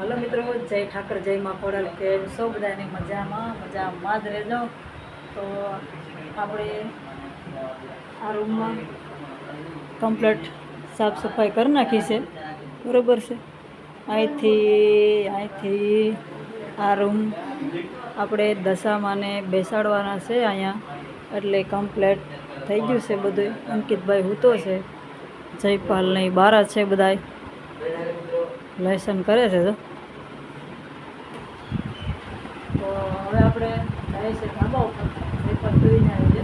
Hello મિત્રો, જય ઠાકર, જય માં ખોડલ કેમ સૌ બધાની મજામાં મજામાં જ રહેજો. તો આપણે આ રૂમમાં કમ્પ્લેટ સાફ સફાઈ કરી નાખી છે. બરાબર છે? અહીંથી અહીંથી આ રૂમ આપણે દશામાને બેસાડવાના છે અહીંયા. એટલે કમ્પ્લેટ થઈ ગયું છે બધું. અંકિતભાઈ હૂતો છે. જયપાલ નહીં બારા છે બધાય. લેસન કરે છે તો. તો હવે આપણે જાય છે ધાબા ઉપર. પેપર જોઈને આવીએ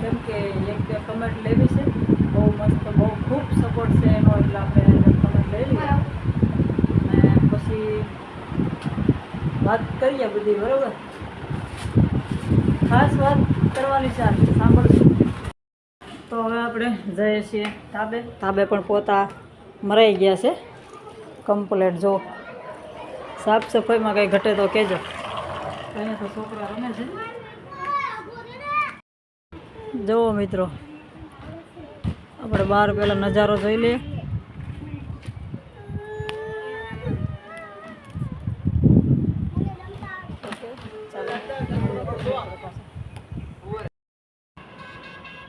કેમ કે એક બે કમેન્ટ લેવી છે. બહુ મસ્ત બહુ ખૂબ સપોર્ટ છે એનો એટલે આપણે કમેન્ટ લઈ લઈએ. અને પછી વાત કરીએ બધી બરાબર? ખાસ વાત કરવાની છે સાંભળશું. તો હવે આપણે જઈએ છીએ ધાબે. ધાબે પણ પોતા મરાઈ ગયા છે. કમ્પ્લેટ જો. સાફ સફાઈમાં કંઈ ઘટે તો કહેજો. રમે છે. જુઓ મિત્રો, આપણે બહાર પહેલાં નજારો જોઈ લઈએ.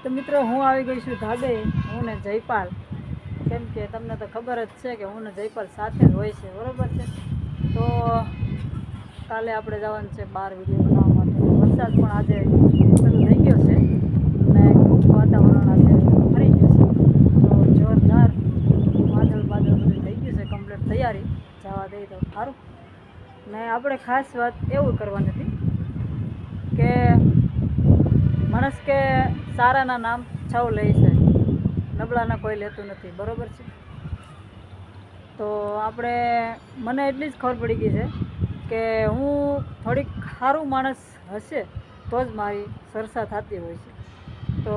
તો મિત્રો, હું આવી ગઈ છું ધાબે, હું ને જયપાલ. કેમ કે તમને તો ખબર જ છે કે હું ને જયપાલ સાથે જ હોય છે, બરોબર છે? તો કાલે આપણે જવાનું છે બહાર વીડિયો બનાવવા માટે. વરસાદ પણ આજે શરૂ થઈ ગયો છે. અને ખૂબ વાતાવરણ આજે ફરી ગયું છે. તો જોરદાર વાદળ બાદળ બધું થઈ ગયું છે. કમ્પ્લીટ તૈયારી. જવા દઈએ તો સારું. ને આપણે ખાસ વાત એવું કરવાની હતી કે માણસ કે સારાના નામ છવ લે છે. નબળાના કોઈ લેતું નથી. બરાબર છે? તો આપણે, મને એટલી જ ખબર પડી ગઈ છે કે હું થોડીક સારું માણસ હશે તો જ મારી સરસા થતી હોય છે. તો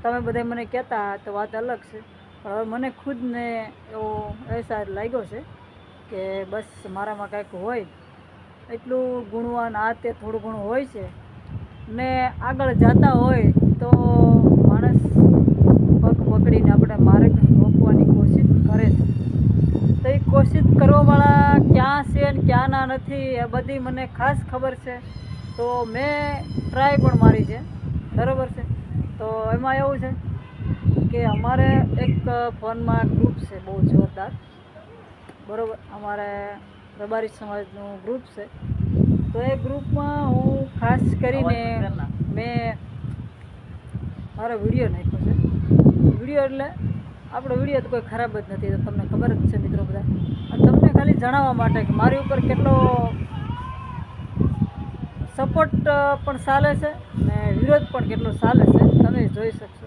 તમે બધા મને કહેતા તો વાત અલગ છે. પણ હવે મને ખુદને એવો અહેસાસ લાગ્યો છે કે બસ મારામાં કાંઈક હોય. એટલું ગુણવાન આ તે થોડું ઘણું હોય છે. ને આગળ જતા હોય તો માણસ પગ પકડીને આપણે માર્ગ રોકવાની કોશિશ કરે છે. તો એ કોશિશ કરવાવાળા ક્યાં છે ને ક્યાંના નથી એ બધી મને ખાસ ખબર છે. તો મેં ટ્રાય પણ મારી છે. બરાબર છે? તો એમાં એવું છે કે અમારે એક ફોનમાં ગ્રુપ છે બહુ જોરદાર. બરાબર? અમારે રબારી સમાજનું ગ્રુપ છે. તો એ ગ્રુપમાં હું ખાસ કરીને મેં મારો વીડિયો નાખ્યો છે. વીડિયો એટલે આપણો વીડિયો તો કોઈ ખરાબ જ નથી, તો તમને ખબર જ છે મિત્રો બધા. અને તમને ખાલી જણાવવા માટે કે મારી ઉપર કેટલો સપોર્ટ પણ ચાલે છે ને વિરોધ પણ કેટલો ચાલે છે, તમે જોઈ શકશો.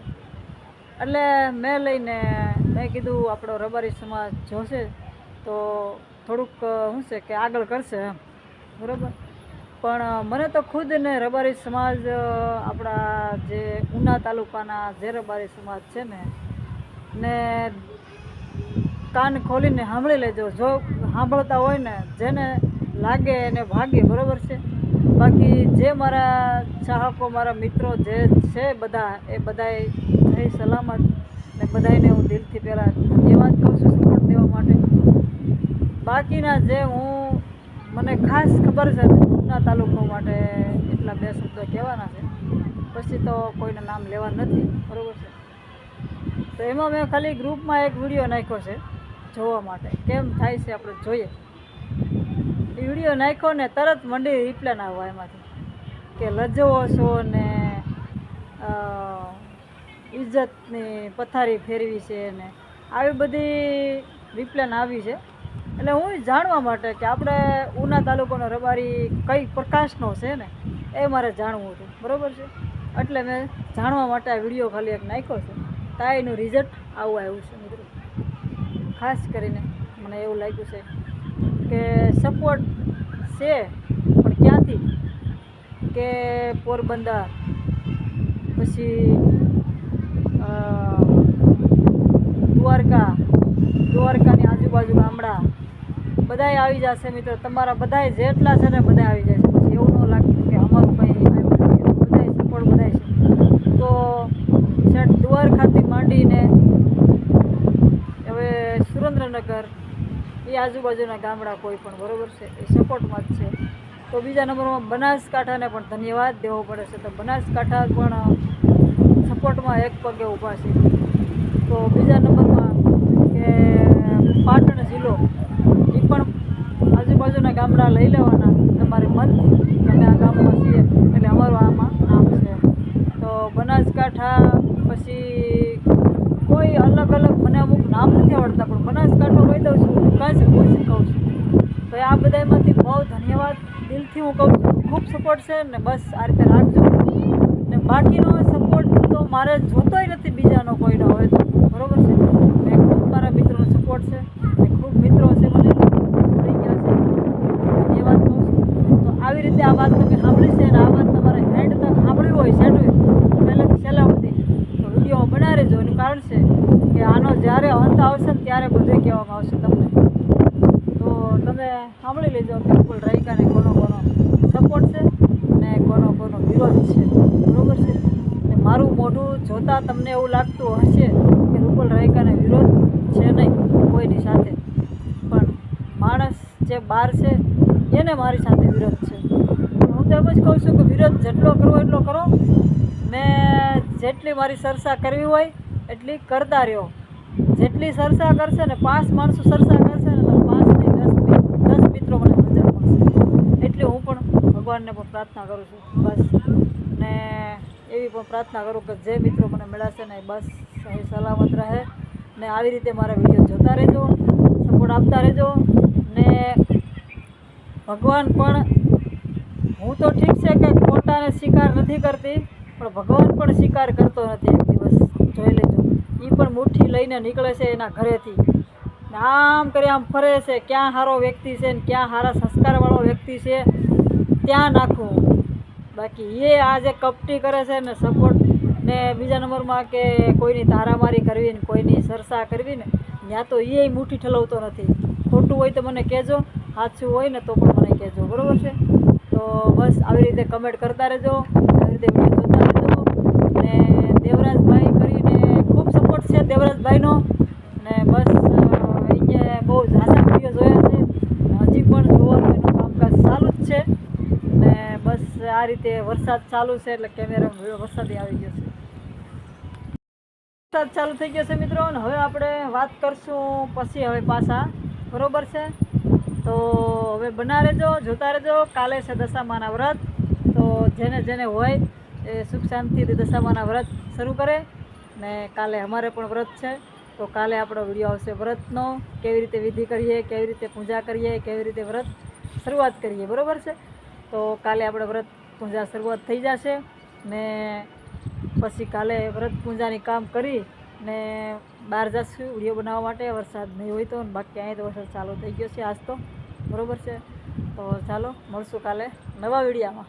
એટલે મેં લઈને મેં કીધું આપણો રબારી સમાજ જોશે તો થોડુંક શું છે કે આગળ કરશે એમ. બરાબર? પણ મને તો ખુદને રબારી સમાજ આપણા જે ઉના તાલુકાના જે રબારી સમાજ છે ને ને કાન ખોલીને સાંભળી લેજો. જો સાંભળતા હોય ને જેને લાગે એને ભાગે, બરાબર છે? બાકી જે મારા ચાહકો, મારા મિત્રો જે છે બધા, એ બધાએ થઈ સલામત ને બધાને હું દિલથી પહેલાં ધન્યવાદ કહું છું સપોર્ટ દેવા માટે. બાકીના જે હું, મને ખાસ ખબર છે ઉના તાલુકો માટે એટલા બે શબ્દો કહેવાના છે. પછી તો કોઈને નામ લેવા નથી, બરાબર છે? તો એમાં મેં ખાલી ગ્રુપમાં એક વીડિયો નાખ્યો છે જોવા માટે. કેમ થાય છે આપણે જોઈએ. એ વીડિયો નાખ્યો ને તરત મંડી રિપ્લેન આવવા એમાંથી. કે લજવો છો ને ઇજ્જતની પથારી ફેરવી છે ને, આવી બધી રિપ્લેન આવી છે. એટલે હું જાણવા માટે કે આપણે ઉના તાલુકાનો રબારી કઈ પ્રકાશનો છે ને, એ મારે જાણવું હતું. બરાબર છે? એટલે મેં જાણવા માટે આ વીડિયો ખાલી એક નાખ્યો છે. તા એનું રિઝલ્ટ આવું આવ્યું છે મિત્રો. ખાસ કરીને મને એવું લાગ્યું છે કે સપોર્ટ છે, પણ ક્યાંથી? કે પોરબંદર. પછી દ્વારકા. દ્વારકાની આજુબાજુ ગામડા. બધાય આવી જશે મિત્રો. તમારા બધાય જેટલા છે ને બધા આવી જશે. પછી એવું ન લાગતું કે અમારું કંઈ આવ્યું નથી બધાય સપોર્ટ બધાય છે તો શેઠ દ્વારકાથી હવે સુરેન્દ્રનગર, એ આજુબાજુના ગામડા કોઈ પણ, બરોબર છે? એ સપોર્ટમાં જ છે. તો બીજા નંબરમાં બનાસકાંઠાને પણ ધન્યવાદ દેવો પડે છે. તો બનાસકાંઠા પણ સપોર્ટમાં એક પગે ઊભા છે. તો બીજા નંબરમાં કે પાટણ જિલ્લો, એ પણ આજુબાજુના ગામડા લઈ લેવાના તમારે મનથી. તમે આ ગામમાં છીએ, એટલે અમારું આમાં નામ છે. તો બનાસકાંઠા પછી મને અમુક નામ નથી આવડતા, પણ બનાસકાંઠો કહી દઉં છું પૂછી કહું છું. તો આ બધામાંથી બહુ ધન્યવાદ. દિલથી હું કહું છું, ખૂબ સપોર્ટ છે ને બસ આ રીતે રાખજો. ને બાકીનો સપોર્ટ તો મારે જોતોય નથી બીજાનો કોઈનો હવે તો બરોબર છે ને ખૂબ મારા મિત્રોનો સપોર્ટ છે ને ખૂબ મિત્રો છે મને થઈ ગયા છે એ વાત કહું છું તો આવી રીતે આ વાત તમે સાંભળી છે અને આ વાત તમારે હેન્ડ તક સાંભળવી હોય સેટવી પહેલેથી છેલ્લા સુધી તો વીડિયો બના રહેજો એનું કારણ છે કે જ્યારે અંત આવશે ને ત્યારે બધું કહેવામાં આવશે તમને. તો તમે સાંભળી લેજો કે કુલ રાયકાને કોનો કોનો સપોર્ટ છે ને કોનો કોનો વિરોધ છે. બરોબર છે? ને મારું મોઢું જોતાં તમને એવું લાગતું હશે કે રૂપલ રાયકાને વિરોધ છે નહીં કોઈની સાથે. પણ માણસ જે બહાર છે એને મારી સાથે વિરોધ છે. હું તો એમ જ કહું છું કે વિરોધ જેટલો કરવો એટલો કરો. મેં જેટલી મારી સરસા કરવી હોય એટલી કરતા રહ્યો. જેટલી સરસા કરશે ને, પાંચ માણસો સરસા કરશે ને, તો પાંચ નહીં દસ દસ મિત્રો મને હાજર મળશે એટલી હું પણ ભગવાનને પણ પ્રાર્થના કરું છું. બસ. ને એવી પણ પ્રાર્થના કરું કે જે મિત્રો મને મળ્યા ને બસ સહી સલામત રહે. ને આવી રીતે મારા વીડિયો જોતા રહેજો, સપોર્ટ આપતા રહેજો. ને ભગવાન પણ, હું તો ઠીક છે કે ખોટાને સ્વીકાર નથી કરતી, પણ ભગવાન પણ સ્વીકાર કરતો નથી એક દિવસ. જોઈ લેજો. એ પણ મુઠ્ઠી લઈને નીકળે છે એના ઘરેથી. ને આમ કરી આમ ફરે છે, ક્યાં સારો વ્યક્તિ છે ને ક્યાં સારા સંસ્કારવાળો વ્યક્તિ છે, ત્યાં નાખવું બાકી એ આ જે કપટી કરે છે ને સપોર્ટ ને બીજા નંબરમાં કે કોઈની તારામારી કરવી ને કોઈની સરસા કરવી ને ત્યાં તો એ મુઠ્ઠી ઠલવતો નથી. ખોટું હોય તો મને કહેજો સાચું હોય ને તો પણ મને કહેજો, બરાબર છે? તો બસ આવી રીતે કમેન્ટ કરતા રહેજો, આવી રીતે જોતા રહેજો. ને દેવરાજભાઈ કરીને ખૂબ સપોર્ટ છે દેવરાજભાઈનો ને બસ અહીંયા બહુ ઝાઝા વીડિયો જોયા છે. હજી પણ જોવાનું કામકાજ ચાલુ જ છે. ને બસ, આ રીતે વરસાદ ચાલુ છે એટલે કેમેરામાં વરસાદી આવી ગયો છે. વરસાદ ચાલુ થઈ ગયો છે મિત્રો, અને હવે આપણે વાત કરશું પછી હવે પાછા. બરોબર છે? તો હવે બના રહેજો, જોતા રહેજો. કાલે છે દશામાના વ્રત. તો જેને જેને હોય એ સુખ શાંતિથી દશામાના વ્રત શરૂ કરે. ને કાલે અમારે પણ વ્રત છે. તો કાલે આપણો વીડિયો આવશે વ્રતનો. કેવી રીતે વિધિ કરીએ, કેવી રીતે પૂજા કરીએ, કેવી રીતે વ્રત શરૂઆત કરીએ, બરાબર છે? તો કાલે આપણે વ્રત પૂજા શરૂઆત થઈ જશે ને પછી કાલે વ્રત પૂજાની કામ કરી ને બહાર જશું વીડિયો બનાવવા માટે. વરસાદ નહીં હોય તો બાકી અહીં તો વરસાદ ચાલુ થઈ ગયો છે આજ તો. બરોબર છે? તો ચાલો, મળશું કાલે નવા વિડીયામાં.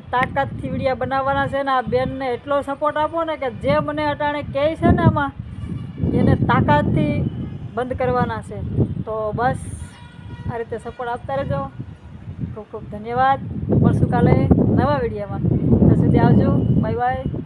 તાકાતથી વિડીયા બનાવવાના છે ને આ બેનને એટલો સપોર્ટ આપો ને કે જે મને અટાણે કહે છે ને આમાં, એને તાકાતથી બંધ કરવાના છે. તો બસ, આ રીતે સપોર્ટ આપતા રહેજો. ખૂબ ખૂબ ધન્યવાદ. મળશું કાલે નવા વિડીયામાં. ત્યાં સુધી આવજો. Bye bye